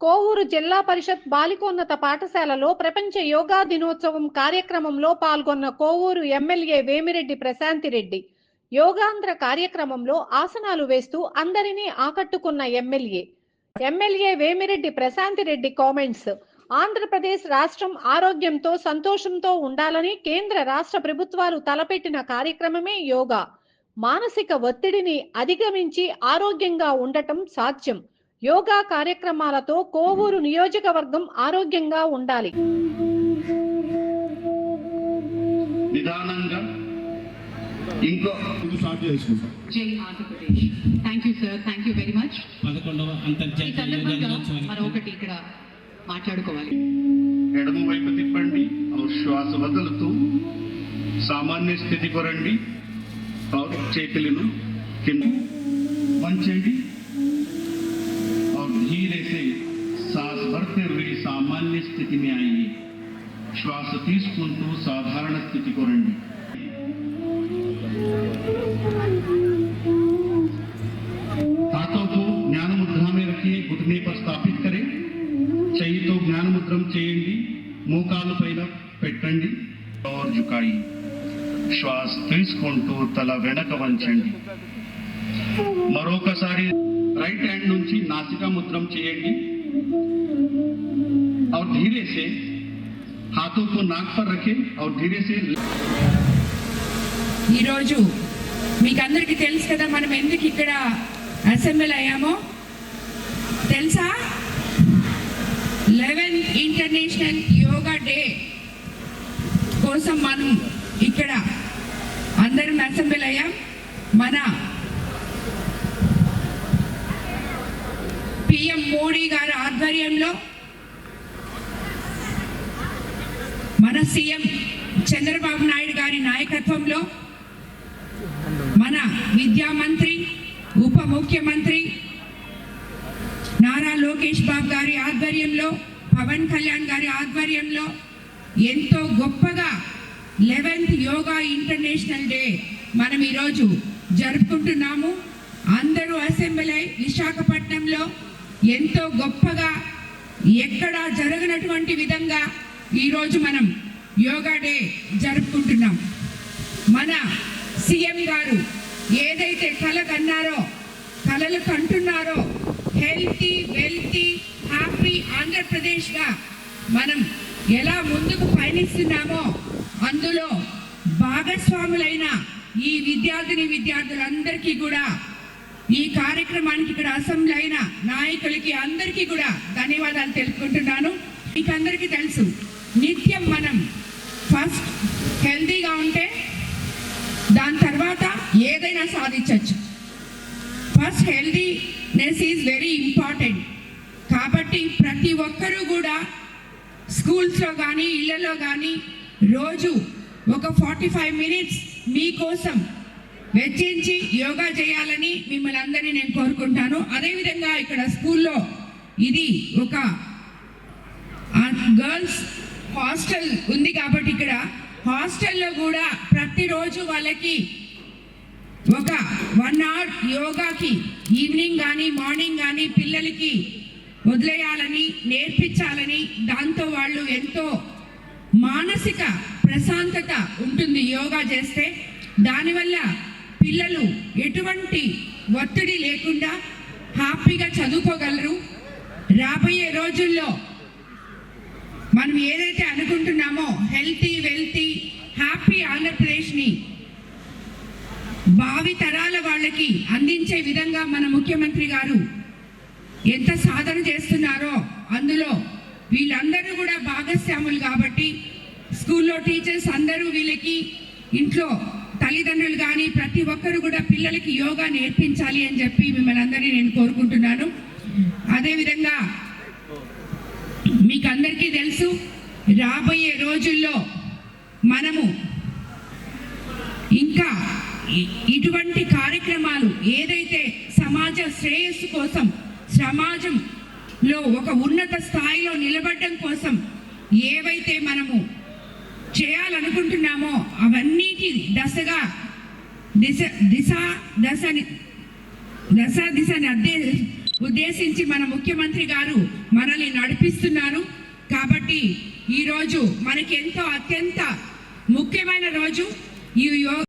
కోవూరు జిల్లా పరిషత్ బాలికోన్నత పాఠశాలలో ప్రపంచ యోగా దినోత్సవం కార్యక్రమంలో పాల్గొన్న కోవూరు ఎమ్మెల్యే వేమిరెడ్డి ప్రశాంతిరెడ్డి యోగాంధ్ర కార్యక్రమంలో ఆసనాలు వేస్తూ అందరినీ ఆకట్టుకున్న MLA. MLA Vemireddy Prashantireddy comments Andhra Pradesh రాష్ట్రం ఆరోగ్యంతో సంతోషంతో ఉండాలని కేంద్ర రాష్ట్ర ప్రభుత్వాలు తలపెట్టిన కార్యక్రమమే యోగా. మానసిక ఒత్తిడిని అధిగమించి ఆరోగ్యంగా ఉండటం సాధ్యం. యోగా కార్యక్రమాలతో కోవూరు నియోజకవర్గం ఆరోగ్యంగా ఉండాలి. నిదానంగా thank you sir thank you very much ఇక్కడ మాట్లాడుకోవాలి. ఎడమ వైపు తిప్పండి శ్వాస వదులుతూ సామాన్య స్థితి కొరండి. చేతులను కింద మంచండి हुए सामान्य स्थिति में आइए శ్వాస తీసుకుంటూ సాధారణ స్థితికి రండి हाथों को ज्ञान मुद्रा में रखिए घुटने पर स्थापित करें చేయితో జ్ఞానముద్రం చేయండి మోకాలు పైన పెట్టండి और झुकाई శ్వాస తీసుకుంటూ తల వెనక వంచండి మరొకసారి రైట్ హ్యాండ్ నుంచి నాసికా ముద్రం చేయండి और धीरे से हाथों को नाक पर रखें और धीरे से ఈరోజు మీకు అందరికీ తెలుసు కదా మనం ఎందుకు ఇక్కడ అసెంబ్లీ అయ్యామో తెలుసా లెవెన్త్ ఇంటర్నేషనల్ యోగా డే కోసం మనం ఇక్కడ అందరం అసెంబ్లీ అయ్యాం మన పిఎం మోడీ గారి ఆధ్వర్యంలో మన సీఎం చంద్రబాబు నాయుడు గారి నాయకత్వంలో మన విద్యా మంత్రి ఉప ముఖ్యమంత్రి నారా లోకేష్ బాబు గారి ఆధ్వర్యంలో పవన్ కళ్యాణ్ గారి ఆధ్వర్యంలో ఎంతో గొప్పగా లెవెన్త్ యోగా ఇంటర్నేషనల్ డే మనం ఈరోజు జరుపుకుంటున్నాము. అందరూ అసెంబ్లీ విశాఖపట్నంలో ఎంతో గొప్పగా ఎక్కడా జరగనటువంటి విధంగా ఈరోజు మనం యోగా డే జరుపుకుంటున్నాం. మన సీఎం గారు ఏదైతే కల కన్నారో కలలు కంటున్నారో హెల్తీ వెల్తీ హ్యాపీ ఆంధ్రప్రదేశ్గా మనం ఎలా ముందుకు పయనిస్తున్నామో అందులో భాగస్వాములైన ఈ విద్యార్థిని విద్యార్థులందరికీ కూడా ఈ కార్యక్రమానికి ఇక్కడ అసెంబ్లీ అయిన నాయకులకి అందరికీ కూడా ధన్యవాదాలు తెలుపుకుంటున్నాను. మీకు అందరికీ తెలుసు నిత్యం మనం ఫస్ట్ హెల్దీగా ఉంటే దాని తర్వాత ఏదైనా సాధించవచ్చు first healthiness is very important. కాబట్టి ప్రతి ఒక్కరూ కూడా స్కూల్స్లో కానీ ఇళ్ళలో కానీ రోజు ఒక ఫార్టీ ఫైవ్ మినిట్స్ మీకోసం వెచ్చించి యోగా చేయాలని మిమ్మల్ని అందరినీ నేను కోరుకుంటాను. అదేవిధంగా ఇక్కడ స్కూల్లో ఇది ఒక గర్ల్స్ హాస్టల్ ఉంది కాబట్టి ఇక్కడ హాస్టల్లో కూడా ప్రతిరోజు వాళ్ళకి ఒక వన్ అవర్ యోగాకి ఈవినింగ్ కానీ మార్నింగ్ కానీ పిల్లలకి వదిలేయాలని నేర్పించాలని దాంతో వాళ్ళు ఎంతో మానసిక ప్రశాంతత ఉంటుంది యోగా చేస్తే. దానివల్ల పిల్లలు ఎటువంటి ఒత్తిడి లేకుండా హ్యాపీగా చదువుకోగలరు? రాబోయే రోజుల్లో మనం ఏదైతే అనుకుంటున్నామో హెల్తీ వెల్తీ హ్యాపీ ఆంధ్రప్రదేశ్ని భావి తరాల వాళ్ళకి అందించే విధంగా మన ముఖ్యమంత్రి గారు ఎంత సాధన చేస్తున్నారో అందులో వీళ్ళందరూ కూడా భాగస్వాములు కాబట్టి స్కూల్లో టీచర్స్ అందరూ వీళ్ళకి ఇంట్లో తల్లిదండ్రులు కానీ ప్రతి ఒక్కరు కూడా పిల్లలకి యోగా నేర్పించాలి అని చెప్పి మిమ్మల్ని అందరినీ నేను కోరుకుంటున్నాను. అదేవిధంగా మీకు అందరికీ తెలుసు రాబోయే రోజుల్లో మనము ఇంకా ఇటువంటి కార్యక్రమాలు ఏదైతే సమాజ శ్రేయస్సు కోసం సమాజంలో ఒక ఉన్నత స్థాయిలో నిలబడడం కోసం ఏవైతే మనము చేయాలనుకుంటున్నామో అవన్నిటి దశగా దిశ దిశ దశని దశ దిశ నిర్దే ఉద్దేశించి మన ముఖ్యమంత్రి గారు మనల్ని నడిపిస్తున్నారు. కాబట్టి ఈరోజు మనకి ఎంతో అత్యంత ముఖ్యమైన రోజు. ఈ యో